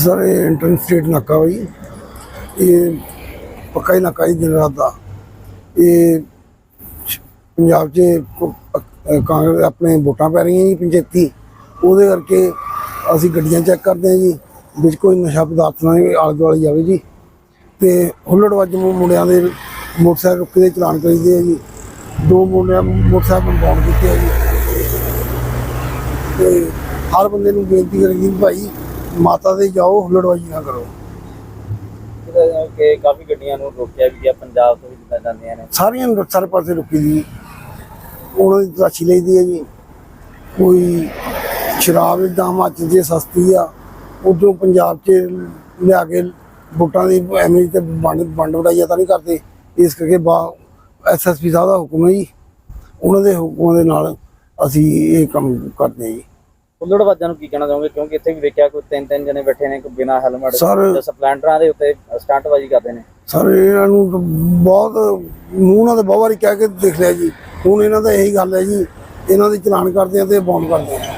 Sir, ਇਹ intern state ਨਾਕਾ ਵਾ ਜੀ। ਇਹ ਪੱਕਾ ਹੀ ਨਾਕਾ ਜੀ ਦਿਨ ਰਾਤ ਦਾ। ਇਹ ਪੰਜਾਬ 'ਚ ਕਾਂਗਰਸ ਆਪਣੇ ਵੋਟਾਂ ਪੈ ਰਹੀਆਂ ਜੀ ਪੰਚਾਇਤੀ। ਉਹਦੇ ਕਰਕੇ ਅਸੀਂ ਗੱਡੀਆਂ ਚੈੱਕ ਕਰਦੇ ਹਾਂ ਜੀ। ਵਿੱਚ ਕੋਈ ਨਸ਼ਾ ਪਦਾਰਥ ਨਾ ਆਲੇ ਦੁਆਲੇ ਜਾਵੇ ਜੀ। ਤੇ ਹੁੱਲੜਵੱਜ ਮੁ- ਮੁੰਡਿਆਂ ਦੇ ਮੋਟਰਸਾਈਕਲ ਰੁੱਕੇ ਦੇ ਚਲਾਨ ਕਰੀਦੇ ਆ ਜੀ। ਦੋ ਮੁੰਡਿਆਂ ਮੋਟਰਸਾਈਕਲ ਬੌਂਡ ਕੀਤੇ ਆ ਜੀ। ਤੇ ਹਰ ਬੰਦੇ ਨੂੰ ਬੇਨਤੀ ਕਰੀ ਭਾਈ ਮਾਤਾ ਦੇ ਜਾਓ ਹੁੱਲੜਬਾਜੀ ਨਾ ਕਰੋ ਕਿ ਕਾਫੀ ਗੱਡੀਆਂ ਨੂੰ ਰੋਕਿਆ ਵੀ ਗਿਆ ਪੰਜਾਬ ਤੋਂ ਵੀ ਜਿੱਦਾਂ ਜਾਂਦੀਆਂ ਨੇ। ਸਾਰੀਆਂ ਨੂੰ ਸਾਰੇ ਪਾਸੇ ਰੁਕੀ ਦੀ। ਉਹਨਾਂ ਦੀ ਤਲਾਸ਼ੀ ਲਈਦੀ ਹੈ ਜੀ। ਕੋਈ ਸ਼ਰਾਬ ਇਦਾਂ ਮੱਚ ਜੇ ਸਸਤੀ ਆ। ਉਧਰੋਂ ਪੰਜਾਬ 'ਚ ਲਿਆ ਕੇ ਵੋਟਾਂ ਦੀ ਐਵੇਂ ਤੇ ਵੰਡ ਵੰਡ ਵਡਾਈਆ ਤਾਂ ਨਹੀਂ ਕਰਦੇ। ਇਸ ਕਰਕੇ ਬਾ ਐਸਐਸਪੀ ਸਾਹਿਬ ਦਾ ਹੁਕਮ ਹੈ ਜੀ। ਉਹਨਾਂ ਦੇ ਹੁਕਮਾਂ ਦੇ ਨਾਲ ਅਸੀਂ ਇਹ ਕੰਮ ਕਰਦੇ ਹਾਂ ਜੀ। ਹੁੱਲੜਬਾਜ਼ਾਂ ਨੂੰ ਕੀ ਕਹਿਣਾ ਚਾਹੋਗੇ? ਕਿਉਂਕਿ ਇੱਥੇ ਵੀ ਵੇਖਿਆ ਕੋਈ ਤਿੰਨ ਤਿੰਨ ਜਣੇ ਬੈਠੇ ਨੇ ਕੋਈ ਬਿਨਾਂ ਹੈਲਮਟ ਜਾਂ ਸਪਲੈਂਡਰਾਂ ਦੇ ਉੱਤੇ ਸਟੰਟਬਾਜ਼ੀ ਕਰਦੇ ਨੇ। ਸਰ ਇਹਨਾਂ ਨੂੰ ਤਾਂ ਬਹੁਤ ਮੂੰਹ ਨਾਲ ਤਾਂ ਬਹੁਤ ਵਾਰੀ ਕਹਿ ਕੇ ਦੇਖ ਲਿਆ ਜੀ। ਹੁਣ ਇਹਨਾਂ ਦਾ ਇਹੀ ਗੱਲ ਹੈ ਜੀ ਇਹਨਾਂ ਦੇ ਚਲਾਨ ਕਰਦੇ ਆ ਤੇ ਬੌਂਡ ਕਰਦੇ ਆ।